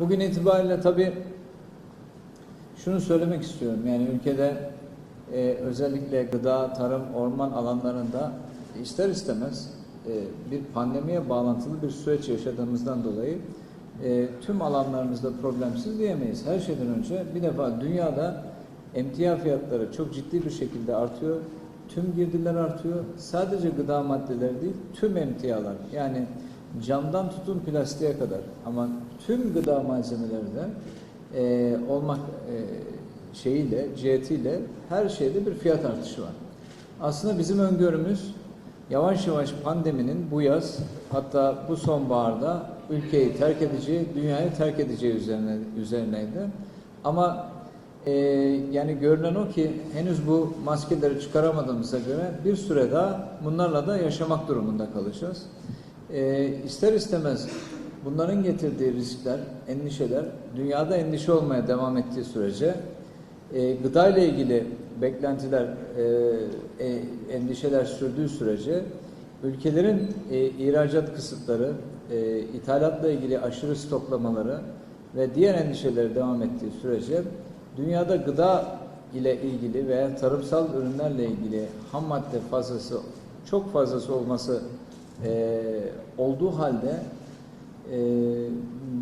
Bugün itibariyle tabii şunu söylemek istiyorum. Yani ülkede e, özellikle gıda, tarım, orman alanlarında ister istemez e, bir pandemiye bağlantılı bir süreç yaşadığımızdan dolayı e, tüm alanlarımızda problemsiz diyemeyiz. Her şeyden önce bir defa dünyada emtia fiyatları çok ciddi bir şekilde artıyor. Tüm girdiler artıyor. Sadece gıda maddeleri değil, tüm emtialar. Yani camdan tutun plastiğe kadar ama tüm gıda malzemelerinden e, olmak e, şeyiyle, cihetiyle her şeyde bir fiyat artışı var. Aslında bizim öngörümüz yavaş yavaş pandeminin bu yaz hatta bu sonbaharda ülkeyi terk edeceği, dünyayı terk edeceği üzerine üzerineydi. Ama e, yani görünen o ki henüz bu maskeleri çıkaramadığımıza göre bir süre daha bunlarla da yaşamak durumunda kalacağız. E, ister istemez bunların getirdiği riskler, endişeler dünyada endişe olmaya devam ettiği sürece e, gıda ile ilgili beklentiler, e, e, endişeler sürdüğü sürece ülkelerin e, ihracat kısıtları, e, ithalatla ilgili aşırı stoklamaları ve diğer endişeleri devam ettiği sürece dünyada gıda ile ilgili veya tarımsal ürünlerle ilgili ham madde fazlası çok fazlası olması e, olduğu halde e,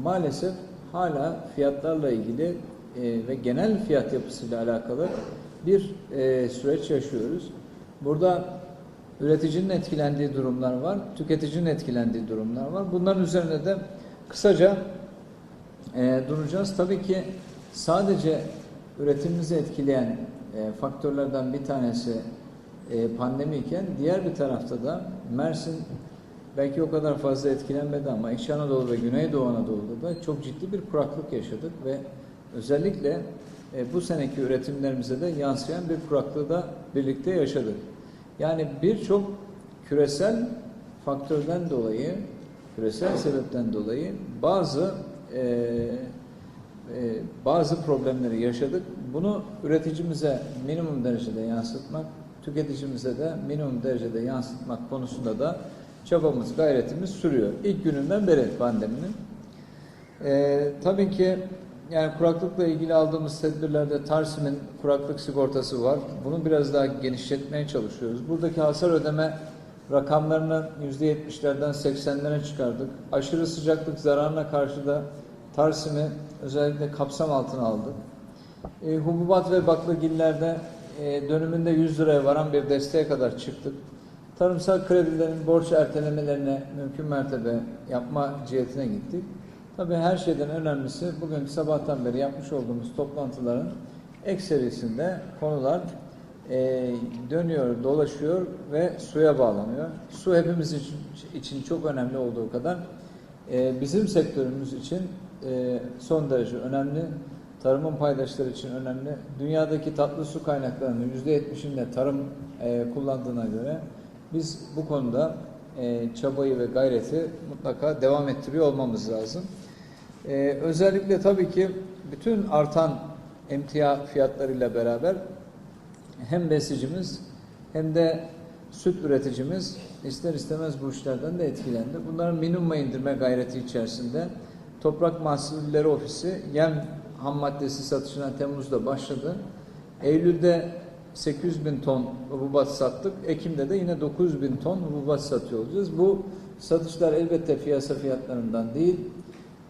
maalesef hala fiyatlarla ilgili e, ve genel fiyat yapısıyla alakalı bir e, süreç yaşıyoruz. Burada üreticinin etkilendiği durumlar var, tüketicinin etkilendiği durumlar var. Bunların üzerine de kısaca e, duracağız. Tabii ki sadece üretimimizi etkileyen e, faktörlerden bir tanesi e, pandemi iken diğer bir tarafta da Mersin belki o kadar fazla etkilenmedi ama İç Anadolu ve Güneydoğu Anadolu'da da çok ciddi bir kuraklık yaşadık ve özellikle e, bu seneki üretimlerimize de yansıyan bir kuraklığı da birlikte yaşadık. Yani birçok küresel faktörden dolayı, küresel sebepten dolayı bazı e, e, bazı problemleri yaşadık. Bunu üreticimize minimum derecede yansıtmak, tüketicimize de minimum derecede yansıtmak konusunda da çabamız, gayretimiz sürüyor. İlk gününden beri pandeminin. Ee, tabii ki yani kuraklıkla ilgili aldığımız tedbirlerde Tarsim'in kuraklık sigortası var. Bunu biraz daha genişletmeye çalışıyoruz. Buradaki hasar ödeme rakamlarını %70'lerden 80'lere çıkardık. Aşırı sıcaklık zararına karşı da Tarsim'i özellikle kapsam altına aldık. E, hububat ve baklagillerde e, dönümünde 100 liraya varan bir desteğe kadar çıktık. Tarımsal kredilerin borç ertelemelerine mümkün mertebe yapma cihetine gittik. Tabii her şeyden önemlisi bugün sabahtan beri yapmış olduğumuz toplantıların ekserisinde konular e, dönüyor, dolaşıyor ve suya bağlanıyor. Su hepimiz için, için çok önemli olduğu kadar e, bizim sektörümüz için e, son derece önemli. Tarımın paydaşları için önemli. Dünyadaki tatlı su kaynaklarının %70'inde tarım e, kullandığına göre biz bu konuda e, çabayı ve gayreti mutlaka devam ettiriyor olmamız lazım. E, özellikle tabii ki bütün artan emtia fiyatlarıyla beraber hem besicimiz hem de süt üreticimiz ister istemez bu işlerden de etkilendi. Bunların minimuma indirme gayreti içerisinde Toprak Mahsulleri Ofisi yem ham maddesi satışına Temmuz'da başladı. Eylül'de 800 bin ton hububat sattık. Ekim'de de yine 900 bin ton hububat satıyor olacağız. Bu satışlar elbette piyasa fiyatlarından değil,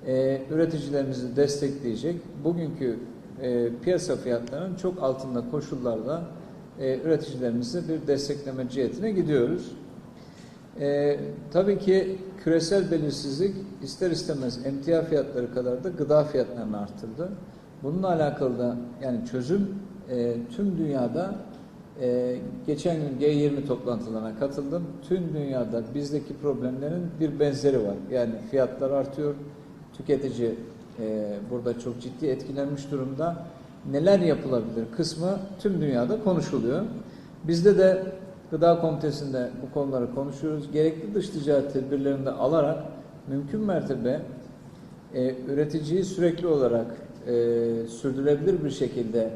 e, üreticilerimizi destekleyecek. Bugünkü e, piyasa fiyatlarının çok altında koşullarda e, üreticilerimizi bir destekleme cihetine gidiyoruz. E, tabii ki küresel belirsizlik ister istemez emtia fiyatları kadar da gıda fiyatlarını arttırdı. Bununla alakalı da yani çözüm e, tüm dünyada e, geçen gün G20 toplantılarına katıldım. Tüm dünyada bizdeki problemlerin bir benzeri var. Yani fiyatlar artıyor, tüketici e, burada çok ciddi etkilenmiş durumda. Neler yapılabilir kısmı tüm dünyada konuşuluyor. Bizde de Gıda Komitesi'nde bu konuları konuşuyoruz. Gerekli dış ticaret tedbirlerini de alarak mümkün mertebe e, üreticiyi sürekli olarak e, sürdürülebilir bir şekilde,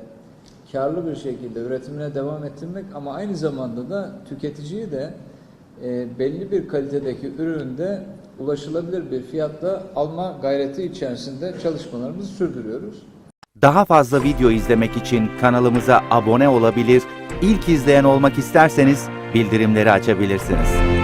karlı bir şekilde üretimine devam ettirmek ama aynı zamanda da tüketiciyi de e, belli bir kalitedeki üründe ulaşılabilir bir fiyatta alma gayreti içerisinde çalışmalarımızı sürdürüyoruz. Daha fazla video izlemek için kanalımıza abone olabilir, ilk izleyen olmak isterseniz bildirimleri açabilirsiniz.